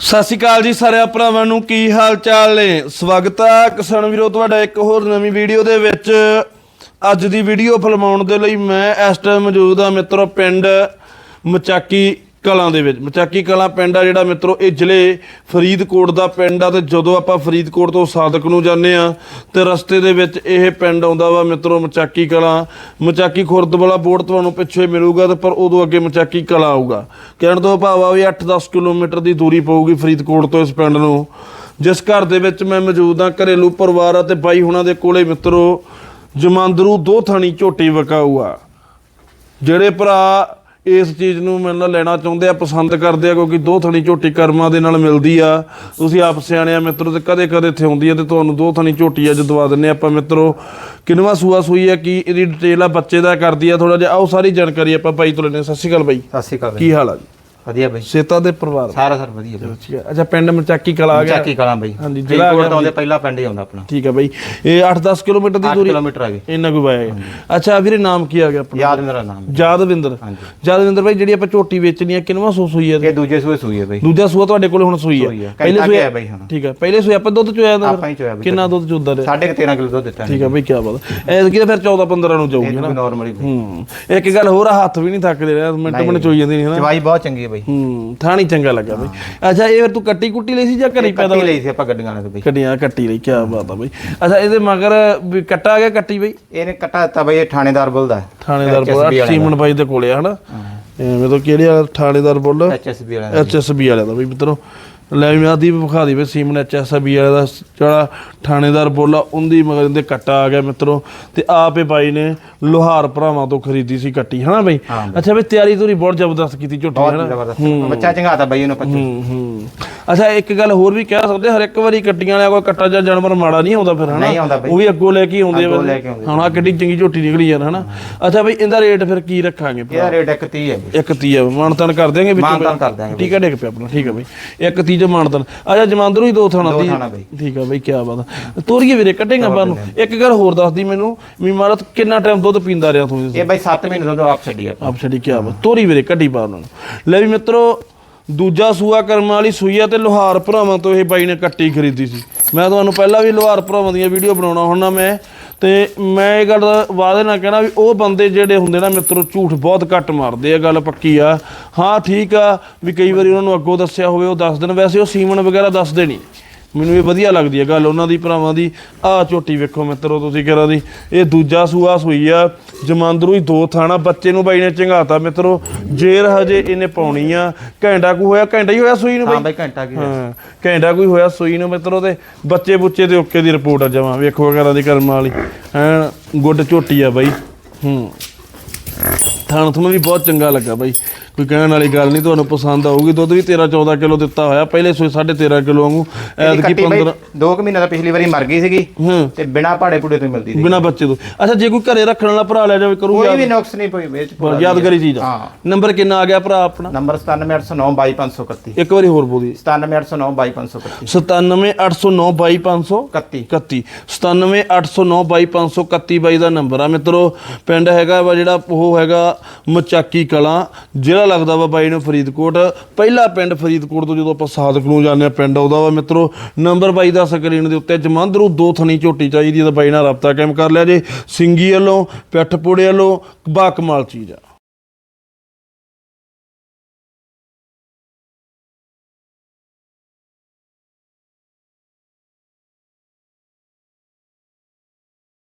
ਸਤਿ ਸ਼੍ਰੀ ਅਕਾਲ ਜੀ ਸਾਰੇ ਭਰਾਵਾਂ ਨੂੰ, ਕੀ ਹਾਲ ਚਾਲ ਨੇ? ਸਵਾਗਤ ਹੈ ਕਿਸਾਨ ਵੀਰੋ, ਤੁਹਾਡਾ ਇੱਕ ਹੋਰ ਨਵੀਂ ਵੀਡੀਓ ਦੇ ਵਿੱਚ। ਅੱਜ ਦੀ ਵੀਡੀਓ ਫਿਲਮਾਉਣ ਦੇ ਲਈ ਮੈਂ ਇਸ ਟਾਈਮ ਮੌਜੂਦ ਆ ਮਿੱਤਰੋ ਪਿੰਡ ਮਚਾਕੀ ਕਲਾਂ ਦੇ ਵਿੱਚ। ਮਚਾਕੀ ਕਲਾਂ ਪਿੰਡ ਆ ਜਿਹੜਾ ਮਿੱਤਰੋ, ਇਹ ਜ਼ਿਲ੍ਹੇ ਫਰੀਦਕੋਟ ਦਾ ਪਿੰਡ ਆ ਤੇ ਜਦੋਂ ਆਪਾਂ ਫਰੀਦਕੋਟ ਤੋਂ ਸਾਦਕ ਨੂੰ ਜਾਂਦੇ ਆ ਤੇ ਰਸਤੇ ਦੇ ਵਿੱਚ ਇਹ ਪਿੰਡ ਆਉਂਦਾ ਵਾ ਮਿੱਤਰੋ, ਮਚਾਕੀ ਕਲਾਂ। ਮਚਾਕੀ ਖੁਰਦ ਵਾਲਾ ਬੋਰਡ ਤੁਹਾਨੂੰ ਪਿੱਛੇ ਹੀ ਮਿਲੂਗਾ ਤੇ ਪਰ ਉਦੋਂ ਅੱਗੇ ਮਚਾਕੀ ਕਲਾਂ ਆਊਗਾ। ਕਹਿਣ ਤੋਂ ਭਾਵ ਆ ਵੀ 8-10 ਕਿਲੋਮੀਟਰ ਦੀ ਦੂਰੀ ਪਊਗੀ ਫਰੀਦਕੋਟ ਤੋਂ ਇਸ ਪਿੰਡ ਨੂੰ। ਜਿਸ ਘਰ ਦੇ ਵਿੱਚ ਮੈਂ ਮੌਜੂਦ ਆ ਘਰੇਲੂ ਪਰਿਵਾਰ ਆ ਤੇ ਬਾਈ ਹੁਣਾਂ ਦੇ ਕੋਲੇ ਮਿੱਤਰੋ, ਜਮਾਂਦਰੂ ਦੋ ਥਾਣੀ ਝੋਟੀ ਵਕਾਊ ਆ। ਜਿਹੜੇ ਭਰਾ ਇਸ ਚੀਜ਼ ਨੂੰ ਮੇਰੇ ਨਾਲ ਲੈਣਾ ਚਾਹੁੰਦੇ ਆ ਪਸੰਦ ਕਰਦੇ ਆ ਕਿਉਂਕਿ ਦੋ ਥਣੀ ਝੋਟੀ ਕਰਮਾਂ ਦੇ ਨਾਲ ਮਿਲਦੀ ਆ। ਤੁਸੀਂ ਆਪ ਸਿਆਣੇ ਆ ਮਿੱਤਰੋ ਤੇ ਕਦੇ ਕਦੇ ਇੱਥੇ ਆਉਂਦੀ ਆ ਤੇ ਤੁਹਾਨੂੰ ਦੋ ਥਣੀ ਝੋਟੀ ਅੱਜ ਦਵਾ ਦਿੰਨੇ ਆਪਾਂ ਮਿੱਤਰੋ ਕਿੰਨਵਾ ਸੂਆ ਸੂਈ ਆ ਕੀ ਇਹਦੀ ਡਿਟੇਲ ਆ ਬੱਚੇ ਦਾ ਕਰਦੀ ਆ ਥੋੜਾ ਜਿਹਾ ਆਓ ਸਾਰੀ ਜਾਣਕਾਰੀ ਆਪਾਂ ਬਾਈ ਤੋਂ ਲੈਣੇ ਸਤਿ ਸ਼੍ਰੀ ਅਕਾਲ ਬਾਈ ਸਤਿ ਸ਼੍ਰੀ ਅਕਾਲ ਕੀ ਹਾਲ ਆ ਜੀ? ਵਧੀਆ ਬਈ। ਸੇਤਾ ਦੇ ਪਰਿਵਾਰ। ਸਾਰਾ ਸਰ ਵਧੀਆ ਬਈ। ਠੀਕ ਹੈ ਅੱਛਾ ਪਿੰਡ ਮਚਾਕੀ ਕਲਾ ਆ ਗਿਆ। ਚੱਕੀ ਕਲਾਂ ਬਈ। ਹਾਂਜੀ, ਗਿਆ ਤੋਂ ਆਉਂਦੇ ਪਹਿਲਾ ਪਿੰਡ ਹੀ ਆਉਂਦਾ ਆਪਣਾ। ਠੀਕ ਹੈ ਬਾਈ। ਇਹ 8-10 ਕਿਲੋਮੀਟਰ ਦੀ 8 ਦੂਰੀ ਕਿਲੋਮੀਟਰ ਆ ਗਏ ਇੰਨਾ ਕੋਈ ਵਾਇਆ ਅੱਛਾ ਵੀਰੇ ਨਾਮ ਕੀ ਆ ਗਿਆ ਆਪਣਾ? ਯਾਦ ਮੇਰਾ ਨਾਮ ਜਾਦਵਿੰਦਰ ਹਾਂਜੀ। ਜਾਦਵਿੰਦਰ ਬਾਈ ਜਿਹੜੀ ਆਪਾਂ ਝੋਟੀ ਵੇਚਣੀ ਆ ਕਿੰਨਵਾ ਸੂ ਸੂਈ ਆ ਇਹ ਦੂਜੇ ਸੂਏ ਸੂਈ ਹੈ ਬਈ। ਦੂਜਾ ਸੂਆ ਤੁਹਾਡੇ ਕੋਲ ਹੁਣ ਸੂਈ ਸੂਈ ਆ। ਆ। ਘੰਟਾ ਸੂਏ ਕੁ ਹੈ ਬਈ ਹੁਣ। ਠੀਕ ਹੈ ਪਹਿਲੇ ਸੂਏ ਆਪਾਂ ਦੁੱਧ ਚੋਇਆ ਜਾਂਦਾ ਆਪਾਂ ਹੀ ਚੋਇਆ ਬਈ। ਕਿੰਨਾ ਦੁੱਧ ਚੋਦਾ ਰਿਹਾ? ਸਾਢੇ ਕੁ 13 ਕਿਲੋ ਦੁੱਧ ਦਿੱਤਾ ਠੀਕ ਹੈ ਬਈ ਕੀ ਬਾਤ ਐ ਕਿ ਫਿਰ 14 15 ਨੂੰ ਜਾਊਗੀ ਇਹ ਨਾਰਮਲੀ ਹੂੰ ਇੱਕ ਗੱਲ ਹੋਰ ਆ ਹੱਥ ਵੀ ਨਹੀਂ ਥੱਕਦੇ ਰਿਹਾ। ਮਿੰਟ ਮਿੰਟ ਚੋਈ ਜਾਂਦੀ ਨਹੀਂ ਹਨਾ ਚਵਾਈ ਬਹੁਤ ਚੰਗੀ ਹੈ ਬਈ। ਹੂੰ ਥਾਣੀ ਚੰਗਾ ਲੱਗਾ ਬਈ। ਅੱਛਾ ਇਹ ਫਿਰ ਤੂੰ ਕੱਟੀ ਕੁੱਟੀ ਲਈ ਸੀ ਜਾਂ ਘਰੇ ਪੈਦਾ ਕੱਟੀ ਲਈ ਸੀ ਆਪਾਂ ਗੱਡੀਆਂ ਵਾਲੇ ਤੋਂ ਬਈ। ਕੱਟੀਆਂ ਕੱਟੀ ਲਈ ਕੀ ਬਾਤ ਆ ਬਈ। ਅੱਛਾ ਇਹਦੇ ਮਗਰ ਵੀ ਕੱਟਾ ਗਿਆ ਕੱਟੀ ਬਈ? ਇਹਨੇ ਕੱਟਾ ਦਿੱਤਾ ਬਈ ਇਹ ਥਾਣੇਦਾਰ ਬੁੱਲਦਾ ਥਾਣੇਦਾਰ HSB ਬੋਲ ਵਾਲਿਆਂ ਸੀਮਨ ਬਾਈ ਦੇ ਕੋਲੇ ਆ ਹਨਾ? ਐਵੇਂ ਤਾਂ ਕਿਹੜੇ ਵਾਲਾ ਥਾਣੇਦਾਰ ਬੋਲ? ਐਚਐਸਬੀ ਵਾਲਾ ਐਚਐਸਬੀ ਵਾਲਿਆਂ ਦਾ ਬਈ ਮਿੱਤਰੋ। ਲੈ ਮੈਂ ਆਦੀ ਵਿਖਾ ਦੀ ਵੇ ਸੀਮਨ ਐਚਐਸਬੀ ਵਾਲੇ ਦਾ ਜਿਹੜਾ ਥਾਣੇਦਾਰ ਬੋਲਾ ਉਹਦੀ ਮਗਰ ਦੇ ਕੱਟਾ ਆ ਗਿਆ ਮਿੱਤਰੋ। ਤੇ ਆਪੇ ਬਾਈ ਨੇ ਲੋਹਾਰ ਭਰਾਵਾਂ ਤੋਂ ਖਰੀਦੀ ਸੀ ਕੱਟੀ ਹਨਾ ਬਈ? ਅੱਛਾ ਬਈ ਤਿਆਰੀ ਤੁਰੀ ਬਹੁਤ ਜ਼ਬਰਦਸਤ ਕੀਤੀ ਝੋਟੀ ਹਨਾ? ਬੱਚਾ ਚੰਗਾਤਾ ਬਈ ਉਹਨੂੰ ਪੱਤੀ ਅੱਛਾ ਇੱਕ ਗੱਲ ਹੋਰ ਵੀ ਕਹਿ ਸਕਦੇ ਹਰ ਇੱਕ ਵਾਰੀ ਕੱਟੀਆਂ ਵਾਲਿਆਂ ਕੋਈ ਕੱਟਾ ਜਾਂ ਜਾਨਵਰ ਮਾੜਾ ਨਹੀਂ ਆਉਂਦਾ ਫਿਰ ਹਨਾ? ਉਹ ਵੀ ਅੱਗੋਂ ਲੈ ਕੇ ਆਉਂਦੇ ਆ ਹੁਣ ਕਿੱਡੀ ਚੰਗੀ ਝੋਟੀ ਨਿਕਲੀ ਯਾਰ ਹਨਾ? ਅੱਛਾ ਬਈ ਇਹਦਾ ਰੇਟ ਫਿਰ ਕੀ ਰੱਖਾਂਗੇ ਇਹਦਾ ਰੇਟ ਹੈ 130 ਹੈ ਕਰ ਦੇਾਂਗੇ ਠੀਕ ਹੈ ਡਿੱਗ ਪਿਆ ਆਪਣਾ। ਠੀਕ ਹੈ ਬਈ। 130 ਚੋਰੀ ਜਮਾਨਤ ਅੱਛਾ ਜਮਾਨਤ ਨੂੰ ਹੀ ਦੋ ਥਾਣਾ ਦੀ ਠੀਕ ਆ ਬਈ ਕੀ ਬਾਤ ਆ। ਤੋਰੀਏ ਵੀਰੇ ਕਟੇਗਾ ਪਰ ਨੂੰ। ਇੱਕ ਗੱਲ ਹੋਰ ਦੱਸਦੀ ਮੈਨੂੰ ਵੀ ਮਹਾਰਾਜ ਕਿੰਨਾ ਟਾਈਮ ਦੁੱਧ ਪੀਂਦਾ ਰਿਹਾ ਤੂੰ ਇਹ ਬਈ 7 ਮਹੀਨੇ ਤੋਂ ਆਪ ਛੱਡੀ ਆਪ। ਛੜੀ ਕੀ ਬਾਤ। ਤੋਰੀ ਵੀਰੇ ਕੱਢੀ ਪਾ ਉਹਨਾਂ ਨੂੰ। ਲੈ ਵੀ ਮਿੱਤਰੋ ਦੂਜਾ ਸੂਆ ਕਰਮਾਂ ਵਾਲੀ ਸੂਈਆ ਤੇ ਲੋਹਾਰ ਭਰਾਵਾਂ ਤੋਂ ਇਹ ਬਾਈ ਨੇ ਕੱਟੀ ਖਰੀਦੀ ਸੀ। ਮੈਂ ਤੁਹਾਨੂੰ ਪਹਿਲਾਂ ਵੀ ਲੋਹਾਰ ਭਰਾਵਾਂ ਦੀਆਂ ਵੀਡੀਓ ਬਣਾਉਣਾ ਹੁੰਦਾ ਮੈਂ ਤੇ ਮੈਂ ਇਹ ਗੱਲ ਦਾ ਵਾਅਦੇ ਨਾਲ ਕਹਿਣਾ ਵੀ ਉਹ ਬੰਦੇ ਜਿਹੜੇ ਹੁੰਦੇ ਨਾ ਮਿੱਤਰੋ, ਝੂਠ ਬਹੁਤ ਘੱਟ ਮਾਰਦੇ ਆ, ਗੱਲ ਪੱਕੀ ਆ। ਹਾਂ, ਠੀਕ ਆ ਵੀ ਕਈ ਵਾਰੀ ਉਹਨਾਂ ਨੂੰ ਅੱਗੋਂ ਦੱਸਿਆ ਹੋਵੇ, ਉਹ ਦੱਸ ਦੇਣ ਵੈਸੇ ਉਹ ਸੀਮਨ ਵਗੈਰਾ ਦੱਸਦੇ ਨਹੀਂ। ਮੈਨੂੰ ਇਹ ਵਧੀਆ ਲੱਗਦੀ ਹੈ ਗੱਲ ਉਹਨਾਂ ਦੀ ਭਰਾਵਾਂ ਦੀ। ਆਹ ਝੋਟੀ ਵੇਖੋ ਮਿੱਤਰੋ ਤੁਸੀਂ ਕਿਹੜਾ ਦੀ। ਇਹ ਦੂਜਾ ਸੂਆ ਸੂਈ ਆ। ਜਮਾਂਦਰੂ ਹੀ ਦੋ ਥਾਣਾ ਬੱਚੇ ਨੂੰ ਬਾਈ ਨੇ ਚੰਗਾਤਾ ਮਿੱਤਰੋ। ਜੇਰ ਹਜੇ ਇਹਨੇ ਪਾਉਣੀ ਆ। ਘੰਟਾ ਕੋ ਹੋਇਆ ਘੰਟਾ ਹੀ ਹੋਇਆ ਸੂਈ ਨੂੰ ਹਾਂ ਬਾਈ? ਬਈ ਘੰਟਾ ਕੀ ਹਾਂ ਘੰਟਾ ਕੋਈ ਹੋਇਆ ਸੂਈ ਨੂੰ ਮਿੱਤਰੋ ਤੇ। ਬੱਚੇ ਬੁੱਚੇ ਦੇ ਓਕੇ ਦੀ ਰਿਪੋਰਟ ਆ ਜਮਾ। ਵੇਖੋ ਵਗੈਰਾ ਦੀ ਕਰਮ ਵਾਲੀ। ਐਨ ਗੁੱਡ ਝੋਟੀ ਆ ਬਾਈ। ਹੂੰ। ਥਾਣ ਤੁਹਾਨੂੰ ਵੀ ਬਹੁਤ ਚੰਗਾ ਲੱਗਾ ਬਾਈ। ਕੋਈ ਕਹਿਣ ਵਾਲੀ ਗੱਲ ਨਹੀਂ ਤੁਹਾਨੂੰ ਪਸੰਦ ਆਊਗੀ। ਦੁੱਧ ਵੀ 13 14 ਕਿਲੋ ਦਿੱਤਾ ਹੋਇਆ ਪਹਿਲੇ ਸੋਏ 13.5 ਕਿਲੋ ਵਾਂਗੂ। ਐਤਕੀ ਕੱਟੀ ਬਈ 15 2 ਕੁ ਮਹੀਨੇ ਦਾ ਪਿਛਲੀ ਵਾਰੀ ਮਰ ਗਈ ਸੀਗੀ ਤੇ ਬਿਨਾ ਭਾੜੇ ਪੂੜੇ ਤੋਂ ਮਿਲਦੀ ਸੀ ਬਿਨਾ ਬੱਚੇ ਤੋਂ। ਅੱਛਾ ਜੇ ਕੋਈ ਘਰੇ ਰੱਖਣ ਵਾਲਾ ਭਰਾ ਲੈ ਜਾਵੇ ਕਰੂ ਕੋਈ ਵੀ ਨੁਕਸ ਨਹੀਂ ਪਈ ਵਿੱਚ ਪੂਰਾ ਯਾਦਗਾਰੀ ਚੀਜ਼ ਆ। ਨੰਬਰ ਕਿੰਨਾ ਆ ਗਿਆ ਭਰਾ ਆਪਣਾ? ਨੰਬਰ 97809 22531 ਇੱਕ ਵਾਰੀ ਹੋਰ ਬੋਲੀ 97809 22531 97809 31 31 97809 ਬਾਈ ਦਾ ਨੰਬਰ ਆ। ਮਿੱਤਰੋ ਪਿੰਡ ਹੈਗਾ ਵਾ ਜਿਹੜਾ ਉਹ ਹੈਗਾ ਮਚਾਕੀ ਕਲਾਂ ਜ਼ਿਲ੍ਹਾ ਲੱਗਦਾ ਵਾ ਬਾਈ ਨੂੰ ਫਰੀਦਕੋਟ। ਪਹਿਲਾ ਪਿੰਡ ਫਰੀਦਕੋਟ ਤੋਂ ਜਦੋਂ ਆਪਾਂ ਸਾਦਕ ਨੂੰ ਜਾਂਦੇ ਆ ਪਿੰਡ ਆਉਦਾ ਵਾ ਮਿੱਤਰੋ, ਨੰਬਰ ਬਾਈ ਦਾ ਸਕਰੀਨ ਦੇ ਉੱਤੇ ਜਮੰਦਰੂ ਦੋ ਥਣੀ ਝੋਟੀ ਚਾਹੀਦੀ ਤਾਂ ਬਾਈ ਨਾਲ ਰਾਬਤਾ ਕਾਇਮ ਕਰ ਲਿਆ ਜੇ। ਸਿੰਗੀ ਵੱਲੋਂ, ਪਿੱਠਪੂੜੇ ਵੱਲੋਂ, ਬਾਕਮਾਲ ਚੀਜ਼ ਆ।